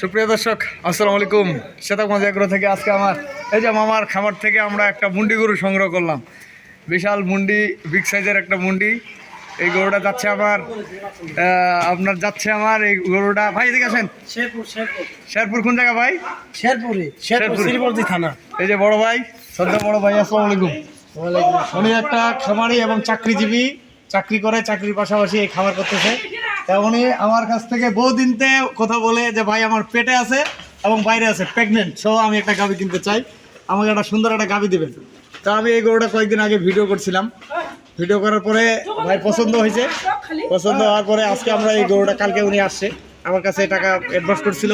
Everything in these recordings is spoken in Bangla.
সুপ্রিয় দর্শক আসসালামু আলাইকুম। শ্বেতাক মাঝাগ্র থেকে আজকে আমার এই যে মামার খামার থেকে আমরা একটা মুন্ডি গরু সংগ্রহ করলাম। বিশাল মুন্ডি বিগ সাইজের একটা মুন্ডি। এই গরুটা যাচ্ছে আমার আপনার যাচ্ছে আমার এই গরুটা ভাই এদিকে আসেন। শেরপুর শেরপুর। কোন জায়গা ভাই? শেরপুরে শেরপুর। থানা। এই যে বড় ভাই শ্রদ্ধা বড় ভাই আসসালামু আলাইকুম। উনি একটা খামারি এবং চাকরিজীবী। চাকরি করে চাকরির পাশাপাশি এই খামার করতেছে। তা উনি আমার কাছ থেকে বহুদিনতে কথা বলে যে, ভাই, আমার পেটে আছে এবং বাইরে আছে প্রেগনেন্ট সহ আমি একটা গাভি কিনতে চাই। আমাকে একটা সুন্দর একটা গাভি দিবেন। তা আমি এই গরুটা কয়েকদিন আগে ভিডিও করছিলাম। ভিডিও করার পরে, ভাই, পছন্দ হয়েছে। পছন্দ হওয়ার পরে আজকে আমরা এই গরুটা, কালকে উনি আসছে। আমার কাছে টাকা অ্যাডভান্স করছিল।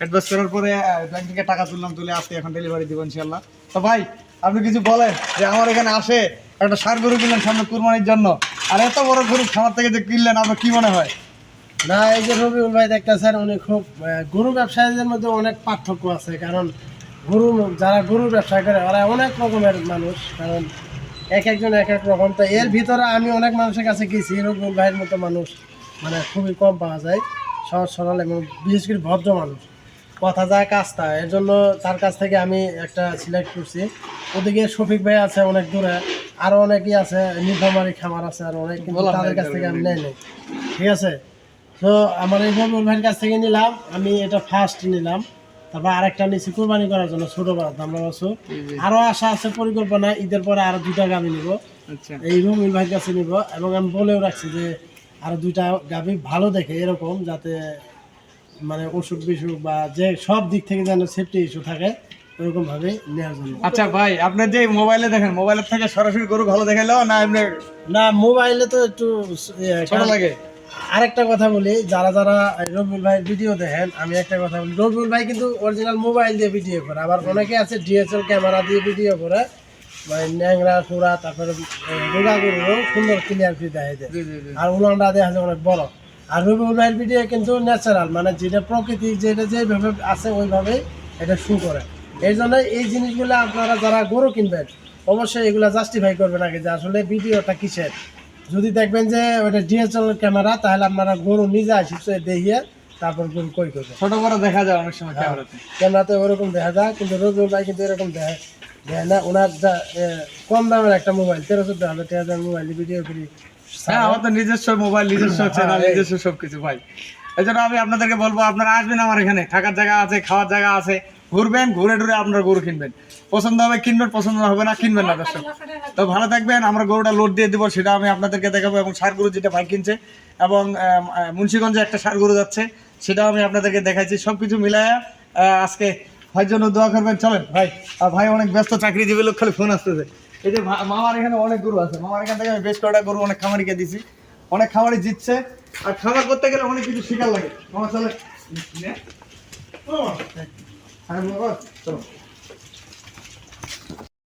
অ্যাডভান্স করার পরে ব্যাংক থেকে টাকা তুললাম, তুলে আজকে এখন ডেলিভারি দিব ইনশাল্লাহ তো ভাই, আপনি কিছু বলেন যে, আমার এখানে আসে একটা সার গরু কিনলেন সামনে কুরবানির জন্য। আর এত বড় গরু খামার থেকে যে কিনলেন, আপনার কি মনে হয়? না এই যে রবিউল ভাই দেখতেছেন উনি খুব গরু ব্যবসায়ীদের মধ্যে অনেক পার্থক্য আছে। কারণ গরু যারা গরুর ব্যবসা করে ওরা অনেক রকমের মানুষ। কারণ এক একজন এক এক রকম। তো এর ভিতরে আমি অনেক মানুষের কাছে গেছি রবিউল ভাইয়ের মতো মানুষ। মানে খুবই কম পাওয়া যায় সহজ সরল এবং বিশেষ করে ভদ্র মানুষ। কথা যায় কাজ তা এর জন্য তার কাছ থেকে আমি একটা সিলেক্ট করছি। ওদিকে শফিক ভাই আছে অনেক দূরে আরও অনেকেই আছে নির্ভমারি খামার আছে আর অনেক কিন্তু তাদের কাছ থেকে আমি নেই নেই। ঠিক আছে? তো আমার এই বন্ধুর ভাইয়ের কাছ থেকে নিলাম আমি এটা ফার্স্ট নিলাম। তারপর আরেকটা নিচ্ছি কোরবানি করার জন্য ছোট বড় আমরা বছর আরও আশা আছে পরিকল্পনা ঈদের পরে আরও দুইটা গাভি নিব। আচ্ছা। এই রুমিল ভাইয়ের কাছে নিব এবং আমি বলেও রাখছি যে আরও দুইটা গাভি ভালো দেখে এরকম যাতে মানে অসুখ বিসুখ বা যে সব দিক থেকে যেন সেফটি ইস্যু থাকে ওরকম ভাবে নেওয়ার জন্য। আচ্ছা ভাই আপনি যে মোবাইলে দেখেন মোবাইলের থেকে সরাসরি গরু ভালো দেখাইলো না এমনি না মোবাইলে তো একটু ছোট লাগে? আরেকটা কথা বলি যারা যারা রবিউল ভাই ভিডিও দেখেন আমি একটা কথা বলি রবিউল ভাই কিন্তু অরিজিনাল মোবাইল দিয়ে ভিডিও করে আবার অনেকে আছে ডিএসএল ক্যামেরা দিয়ে ভিডিও করে মানে ন্যাংরা তারপরে সুন্দর দেখা যায় আর উলানটা দেখা যায় অনেক বড়। আর রবিউল ভাইয়ের ভিডিও কিন্তু ন্যাচারাল মানে যেটা প্রকৃতি যেটা যেভাবে আছে ওইভাবেই এটা শু করে। এই জন্য এই জিনিসগুলো আপনারা যারা গরু কিনবেন অবশ্যই এগুলা জাস্টিফাই করবেন আগে যে আসলে ভিডিওটা কিসের? যদি দেখবেন যে ওটা ডিএসএল ক্যামেরা তাহলে আপনারা গরু নিজে আসি দেখিয়ে তারপর গরু কই করবে ছোট বড় দেখা যায় অনেক সময় ক্যামেরাতে। ক্যামেরাতে ওরকম দেখা যায় কিন্তু রবিউল ভাই কিন্তু এরকম দেয় দেয় না। ওনার যা কম দামের একটা মোবাইল তেরো চোদ্দ হাজার টাকা মোবাইল ভিডিও করি হ্যাঁ আমার তো নিজস্ব মোবাইল নিজস্ব চ্যানেল নিজস্ব সবকিছু ভাই। এই জন্য আমি আপনাদেরকে বলব আপনারা আসবেন আমার এখানে। থাকার জায়গা আছে খাওয়ার জায়গা আছে। ঘুরবেন ঘুরে ঘুরে আপনার গরু কিনবেন। পছন্দ হবে কিনবেন পছন্দ হবে না কিনবেন না দর্শক। তো ভালো থাকবেন আমরা গরুটা লোড দিয়ে দিব সেটা আমি আপনাদেরকে দেখাবো এবং সার গরু যেটা ভাই কিনছে এবং আহ, একটা সার গরু যাচ্ছে সেটাও আমি আপনাদেরকে দেখাইছি সব কিছু মিলায়া আজকে ভাইয়ের জন্য দোয়া করবেন। চলেন ভাই আর ভাই অনেক ব্যস্ত চাকরিজীবী লোক খালি ফোন আসতেছে। এই যে মামার এখানে অনেক গরু আছে মামার এখান থেকে আমি বেশ কয়টা গরু অনেক খামারিকে দিছি। অনেক খামারি জিতছে আর খামার করতে গেলে অনেক কিছু শিকার লাগে। মামা চলে নে। ও মামা। হ্যাঁ, বাবা, চলো